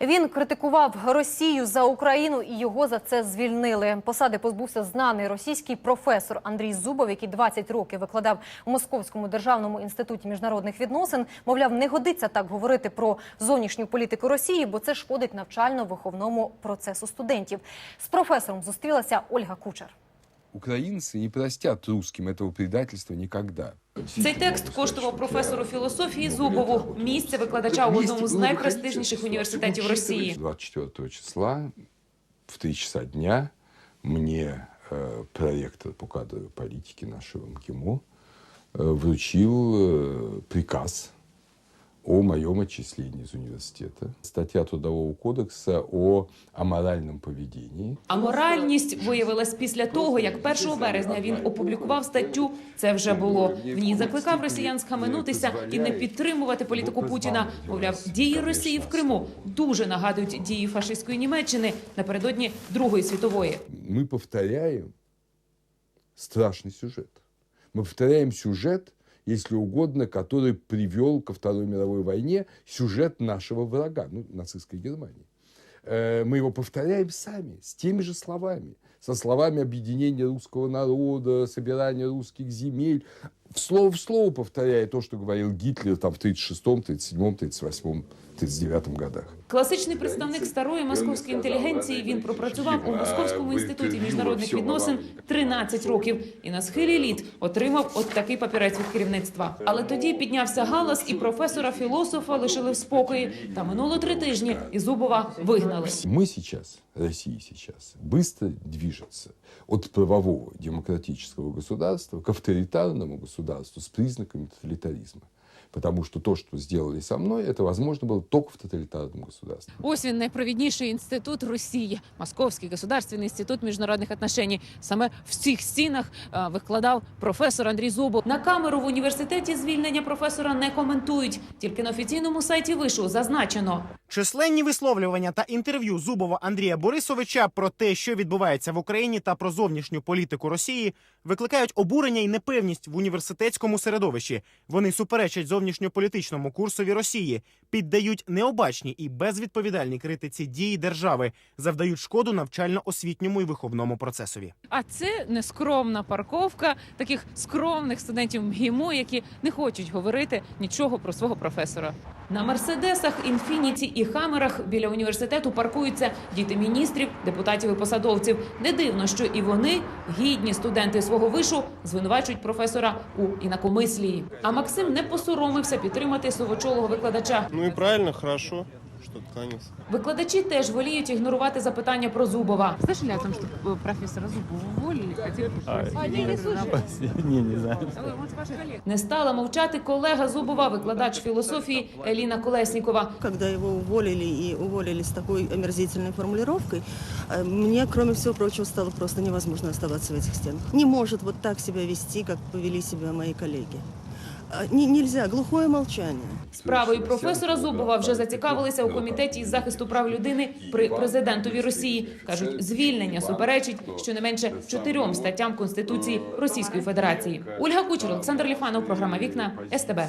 Він критикував Росію за Україну і його за це звільнили. Посади позбувся знаний російський професор Андрій Зубов, який 20 років викладав у Московському державному інституті міжнародних відносин. Мовляв, не годиться так говорити про зовнішню політику Росії, бо це шкодить навчально-виховному процесу студентів. З професором зустрілася Ольга Кучер. Украинцы не простят русским этого предательства никогда. Цей текст коштував професору філософії Зубову місце викладача у одному з найпрестижніших університетів Росії. 24 числа в 3 часа дня мне э, проректор по кадровой политике нашего МКИМО э, вручил э, приказ о моем отчислении из университета. Статья Трудового кодекса о аморальном поведении. А моральність виявилась після того, як 1 березня він опублікував статтю. Це вже було в ній. Закликав росіян схаменутися і не підтримувати політику Путіна. Мовляв, дії Росії в Криму дуже нагадують дії фашистської Німеччини напередодні Другої світової. мы повторяем страшный сюжет. Мы повторяем сюжет, Если угодно, который привел ко Второй мировой войне сюжет нашего врага, ну, нацистской Германии. Э, Мы его повторяем сами, с теми же словами, со словами объединения русского народа, собирания русских земель, слово в слово повторяя то, что говорил Гитлер там, в 1936, 1937, 1938, 1939 годах. Класичний представник старої московської інтелігенції. Він пропрацював у Московському інституті міжнародних відносин 13 років і на схилі літ отримав от такий папірець від керівництва. Але тоді піднявся галас, і професора філософа лишили в спокої. Та минуло три тижні, і Зубова вигнали. Мы сейчас, Россия сейчас, быстро движется от правового демократического государства к авторитарному государству с признаками тоталитаризма. Потому что то, что сделали со мной, это возможно было только в тоталитарном государстве. Ось він найпровідніший інститут Росії, Московський государственний інститут міжнародних отношень. Саме в цих стінах е, викладав професор Андрій Зубов. На камеру в університеті звільнення професора не коментують. Тільки на офіційному сайті вишу зазначено. Численні висловлювання та інтерв'ю Зубова Андрія Борисовича про те, що відбувається в Україні та про зовнішню політику Росії, викликають обурення і непевність в університетському середовищі. Вони суперечать зовнішньополітичному курсові Росії, піддають необачні і безвідповідальні критиці дії держави, завдають шкоду навчально-освітньому і виховному процесові. А це нескромна парковка таких скромних студентів МГІМО, які не хочуть говорити нічого про свого професора. На мерседесах, інфініті і хамерах біля університету паркуються діти міністрів, депутатів і посадовців. Не дивно, що і вони, гідні студенти свого вишу, звинувачують професора у інакомислії. А Максим не посоромився підтримати совочолого викладача. Ну і правильно, хорошо, что отклонился. Викладачі теж воліють ігнорувати запитання про Зубова. Слышали о том, что э, профессора Зубова уволили? Хотели Не, не знаю. Не стала мовчати колега Зубова, викладач філософії Еліна Колеснікова. Когда его уволили и уволили с такой омерзительной формулировкой, э, мне, кроме всего прочего, стало просто невозможно оставаться в этих стенах. Не может вот так себя вести, как повели себя мои коллеги. Не- нельзя, глухое молчание. Справою професора Зубова вже зацікавилися у комітеті із захисту прав людини при президентові Росії. кажуть, звільнення суперечить щонайменше чотирьом статтям Конституції Російської Федерації. Ольга Кучер, Олександр Ліфанов, програма Вікна СТБ.